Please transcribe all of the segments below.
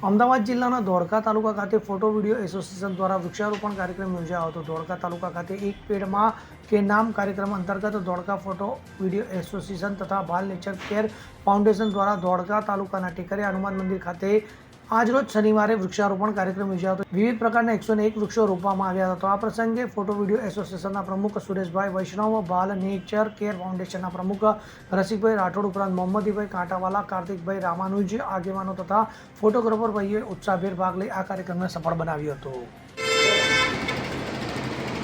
અમદાવાદ જિલ્લાના ધોળકા તાલુકા ખાતે photo video association દ્વારા વૃક્ષારોપણ કાર્યક્રમ યોજાયો હતો. ધોળકા તાલુકા ખાતે એક પેડમાં કે નામ કાર્યક્રમ અંતર્ગત ધોળકા ફોટો વીડિયો એસોસિએશન તથા બાલ નેચર કેર ફાઉન્ડેશન દ્વારા ધોળકા તાલુકાના ટેકરિયા હનુમાન મંદિર ખાતે આજરોજ શનિવારે વૃક્ષારોપણ કાર્યક્રમ યોજાયો હતો. વિવિધ પ્રકારના એકસો એક વૃક્ષો રોપવામાં આવ્યા હતા. આ પ્રસંગે ફોટો વીડિયો એસોસિએશનના પ્રમુખ સુરેશભાઈ વૈષ્ણવ, બાલ નેચર કેર ફાઉન્ડેશનના પ્રમુખ રસિકભાઈ રાઠોડ ઉપરાંત મોહમ્મદીભાઈ કાંટાવાલા, કાર્તિકભાઈ રામાનુજ આગેવાનો તથા ફોટોગ્રાફર ભાઈઓએ ઉત્સાહભેર ભાગ લઈ આ કાર્યક્રમને સફળ બનાવ્યો હતો.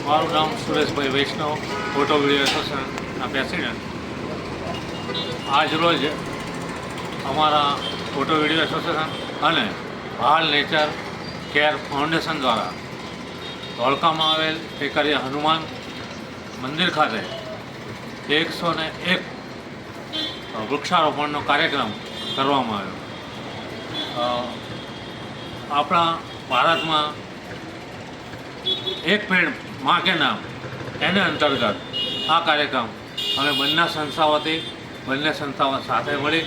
મારું નામ સુરેશભાઈ વૈષ્ણવ, ફોટો વીડિયો એસોસિએશનના પ્રેસિડેન્ટ. આજ રોજ અમારા ફોટો વીડિયો એસોસિએશન અને હાલ નેચર કેર ફાઉન્ડેશન દ્વારા ધોળકામાં આવેલ ટેકરીયા હનુમાન મંદિર ખાતે એકસો ને એક વૃક્ષારોપણનો કાર્યક્રમ કરવામાં આવ્યો. આપણા ભારતમાં એક પેડમાં કે નામ, એને અંતર્ગત આ કાર્યક્રમ અમે બંને સંસ્થાઓથી બંને સંસ્થાઓ સાથે મળી